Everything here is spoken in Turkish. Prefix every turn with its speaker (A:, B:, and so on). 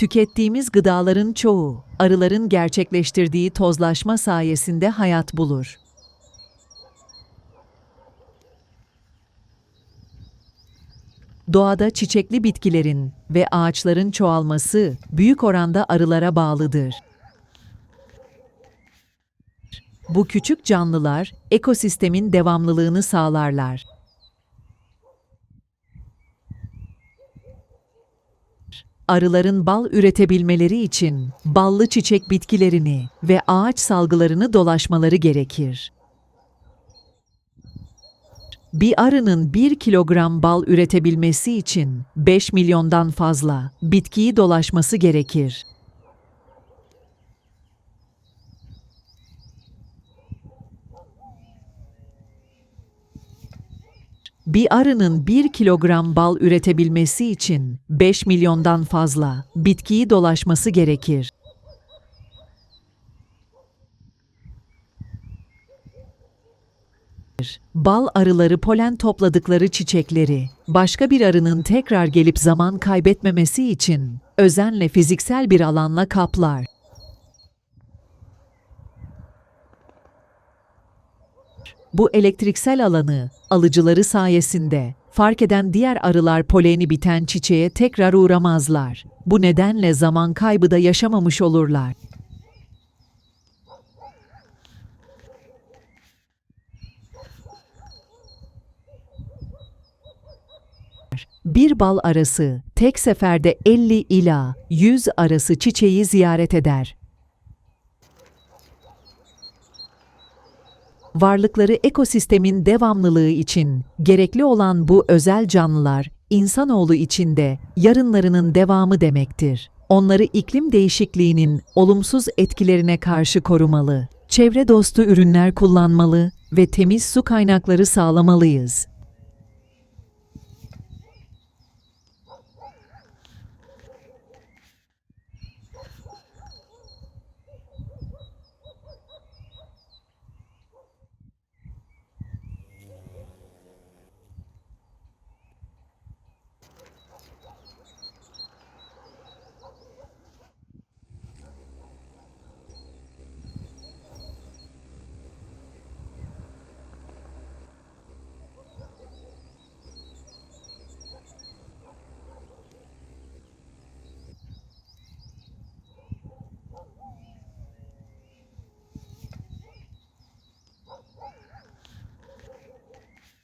A: Tükettiğimiz gıdaların çoğu, arıların gerçekleştirdiği tozlaşma sayesinde hayat bulur. Doğada çiçekli bitkilerin ve ağaçların çoğalması büyük oranda arılara bağlıdır. Bu küçük canlılar ekosistemin devamlılığını sağlarlar. Arıların bal üretebilmeleri için ballı çiçek bitkilerini ve ağaç salgılarını dolaşmaları gerekir. Bir arının 1 kilogram bal üretebilmesi için 5 milyondan fazla bitkiyi dolaşması gerekir. Bir arının 1 kilogram bal üretebilmesi için 5 milyondan fazla bitkiyi dolaşması gerekir. Bal arıları polen topladıkları çiçekleri, başka bir arının tekrar gelip zaman kaybetmemesi için özenle fiziksel bir alanla kaplar. Bu elektriksel alanı alıcıları sayesinde fark eden diğer arılar poleni biten çiçeğe tekrar uğramazlar. Bu nedenle zaman kaybı da yaşamamış olurlar. Bir bal arası tek seferde 50 ila 100 arası çiçeği ziyaret eder. Varlıkları ekosistemin devamlılığı için gerekli olan bu özel canlılar insanoğlu için de yarınlarının devamı demektir. Onları iklim değişikliğinin olumsuz etkilerine karşı korumalı, çevre dostu ürünler kullanmalı ve temiz su kaynakları sağlamalıyız.